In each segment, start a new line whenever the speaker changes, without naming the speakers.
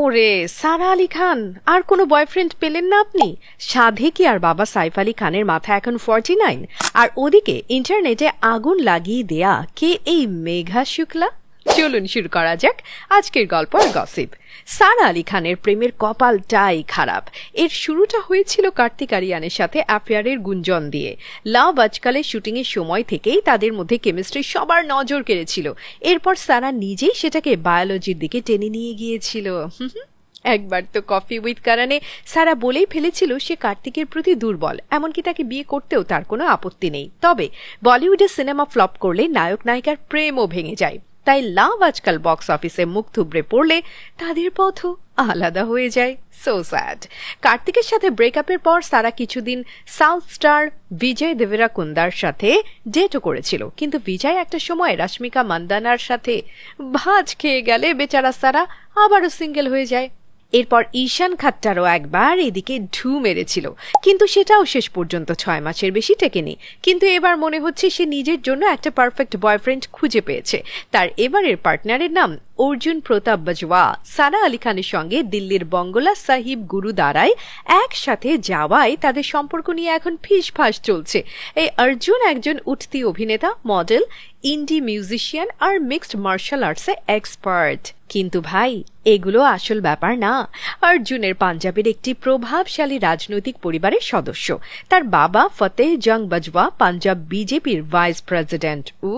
ওরে, সারা আলী খান, আর কোনো বয়ফ্রেন্ড পেলেন না আপনি? সাধে কি আর বাবা সাইফ আলী খানের মাথা এখন ফর্টি নাইন আর ওদিকে ইন্টারনেটে আগুন লাগিয়ে দেয়া কে এই মেঘা শুক্লা? চলুন শুরু করা যাক আজকের গল্প আর গসিপ সারা আলী খানের প্রেমের কপালটাই খারাপ। এর শুরুটা হয়েছিল কার্তিক আরিয়ানের সাথে অ্যাফেয়ারের গুঞ্জন দিয়ে। লাভ আজকালের শুটিংয়ের সময় থেকেই তাদের মধ্যে কেমিস্ট্রি সবার নজর কেড়েছিল। এরপর সারা নিজেই সেটাকে বায়োলজির দিকে টেনে নিয়ে গিয়েছিল। একবার তো কফি উইথ কারণে সারা বলেই ফেলেছিল সে কার্তিকের প্রতি দুর্বল, এমনকি তাকে বিয়ে করতেও তার কোনো আপত্তি নেই। তবে বলিউডে সিনেমা ফ্লপ করলে নায়ক নায়িকার প্রেমও ভেঙে যায়। তাই লাভ আজকাল বক্স অফিসে মুখ থুবড়ে পড়লে তাদের পথও আলাদা হয়ে যায়। সো স্যাড কার্তিকের সাথে ব্রেকআপের পর সারা কিছুদিন সাউথ স্টার বিজয় দেবেরা কুন্দার সাথে ডেটও করেছিল। কিন্তু বিজয় একটা সময় রাশ্মিকা মান্দানার সাথে ভাজ খেয়ে গেলে বেচারা সারা আবারও সিঙ্গেল হয়ে যায়। এরপর ঈশান খাট্টারও একবার এদিকে ঢু মেরেছিল। কিন্তু সেটাও শেষ পর্যন্ত ছয় মাসের বেশি টেকেনি। কিন্তু এবার মনে হচ্ছে সে নিজের জন্য একটা পারফেক্ট বয়ফ্রেন্ড খুঁজে পেয়েছে। তার এবারের পার্টনারের নাম অর্জুন প্রতাপ বাজওয়া সারা আলী খানের সঙ্গে দিল্লির বঙ্গলা সাহিব গুরুদ্বারায় একসাথে যাওয়ায় তাদের সম্পর্ক নিয়ে এখন ফিসফাস চলছে। এই অর্জুন একজন উঠতি অভিনেতা, মডেল, ইন্ডি মিউজিশিয়ান আর মিক্সড মার্শাল আর্টসে এক্সপার্ট। কিন্তু ভাই, এগুলো আসল ব্যাপার না। অর্জুনের পাঞ্জাবের একটি প্রভাবশালী রাজনৈতিক পরিবারের সদস্য। তার বাবা ফতেহ জং বাজওয়া, পাঞ্জাব বিজেপির ভাইস প্রেসিডেন্ট। উ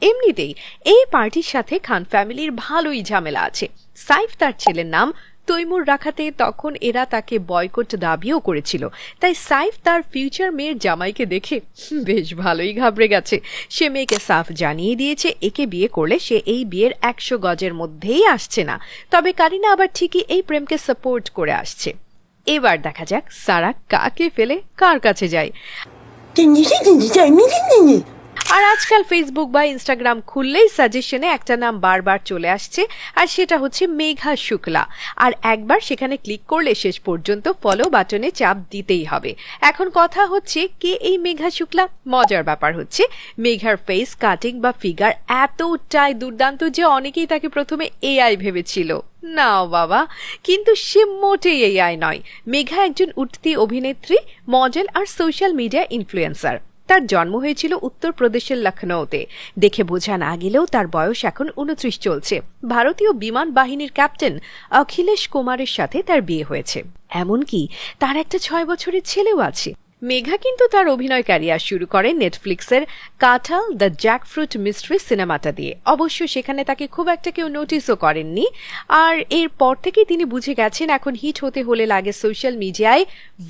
এমনিতেই এই পার্টির সাথে খান ফ্যামিলির ভালোই ঝামেলা আছে সাইফ তার ছেলের নাম তৈমুর রাখাতে তখন এরা তাকে বয়কট দাবিও করেছিল তাই সাইফ তার ফিউচার মেয়ের জামাইকে দেখে বেশ ভালোই ঘাবড়ে গেছে সে মেয়েকে সাফ জানিয়ে দিয়েছে একে বিয়ে করলে সে এই বিয়ের একশো গজের মধ্যেই আসছে না তবে কারিনা আবার ঠিকই এই প্রেমকে সাপোর্ট করে আসছে এবার দেখা যাক সারা কাকে ফেলে কার কাছে যায় আর আজকাল ফেসবুক বা ইনস্টাগ্রাম খুললেই সাজেশনে একটা নাম বারবার চলে আসছে, আর সেটা হচ্ছে মেঘা শুক্লা। আর একবার সেখানে ক্লিক করলে শেষ পর্যন্ত ফলো বাটনে চাপ দিতেই হবে। এখন কথা হচ্ছে, কে এই মেঘা শুক্লা? মজার ব্যাপার হচ্ছে, মেঘার ফেস কাটিং বা ফিগার এতটাই দুর্দান্ত যে অনেকেই তাকে প্রথমে এআই ভেবেছিল। না বাবা, কিন্তু সে মোটেই এআই নয়। মেঘা একজন উঠতি অভিনেত্রী মডেল আর সোশ্যাল মিডিয়া ইনফ্লুয়েন্সার তার জন্ম হয়েছিল উত্তরপ্রদেশের লখনৌতে দেখে বোঝা না গেলেও তার বয়স এখন উনত্রিশ চলছে। ভারতীয় বিমান বাহিনীর ক্যাপ্টেন অখিলেশ কুমারের সাথে তার বিয়ে হয়েছে। এমনকি তার একটা ছয় বছরের ছেলেও আছে। মেঘা কিন্তু তার অভিনয় ক্যারিয়ার শুরু করে নেটফ্লিক্সের কাঁঠাল, দ্য জ্যাকফ্রুট মিস্ট্রি সিনেমাটা দিয়ে। অবশ্য সেখানে তাকে খুব একটা কেউ নোটিসও করেননি। আর এর পর থেকেই তিনি বুঝে গেছেন এখন হিট হতে হলে লাগে সোশ্যাল মিডিয়ায়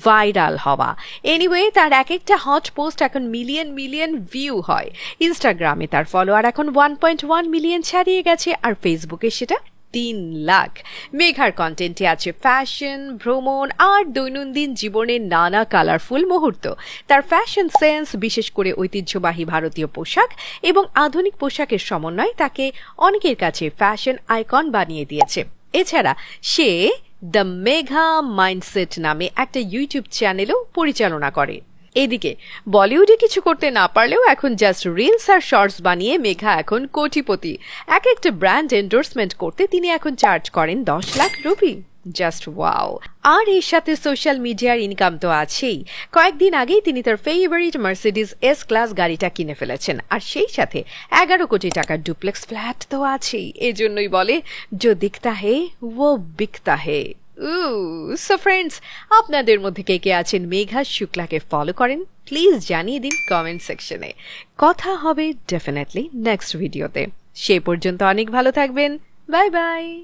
ভাইরাল হওয়া। এনিওয়ে তার এক একটা হট পোস্ট এখন মিলিয়ন মিলিয়ন ভিউ হয়। ইনস্টাগ্রামে তার ফলোয়ার এখন ওয়ান পয়েন্ট ওয়ান মিলিয়ন ছাড়িয়ে গেছে, আর ফেসবুকে সেটা তিন লাখ। মেঘার কন্টেন্টে আছে ফ্যাশন ভ্রমণ আর দৈনন্দিন জীবনের নানা কালারফুল মুহূর্ত। তার ফ্যাশন সেন্স বিশেষ করে ঐতিহ্যবাহী ভারতীয় পোশাক এবং আধুনিক পোশাকের সমন্বয় তাকে অনেকের কাছে ফ্যাশন আইকন বানিয়ে দিয়েছে। এছাড়া সে দ্য মেঘা মাইন্ডসেট নামে একটা ইউটিউব চ্যানেলও পরিচালনা করে। এদিকে, বলিউডে কিছু করতে না পারলেও এখন জাস্ট রিলস আর শর্টস বানিয়ে মেঘা এখন কোটিপতি। এক একটা ব্র্যান্ড এন্ডোর্সমেন্ট করতে তিনি এখন চার্জ করেন দশ লাখ রুপি। জাস্ট ওয়াও আর এর সাথে সোশ্যাল মিডিয়ার ইনকাম তো আছেই। কয়েকদিন আগেই তিনি তার ফেভারিট মার্সিডিজ এস ক্লাস গাড়িটা কিনে ফেলেছেন। আর সেই সাথে এগারো কোটি টাকার ডুপ্লেক্স ফ্ল্যাট তো আছেই। এজন্যই বলে, যো দিখতা হে, ও বিকতা হে। সো ফ্রেন্ডস আপনাদের মধ্যে কে কে আছেন মেঘা শুক্লাকে ফলো করেন প্লিজ জানিয়ে দিন কমেন্ট সেকশনে কথা হবে ডেফিনেটলি নেক্সট ভিডিওতে সে পর্যন্ত অনেক ভালো থাকবেন। Bye bye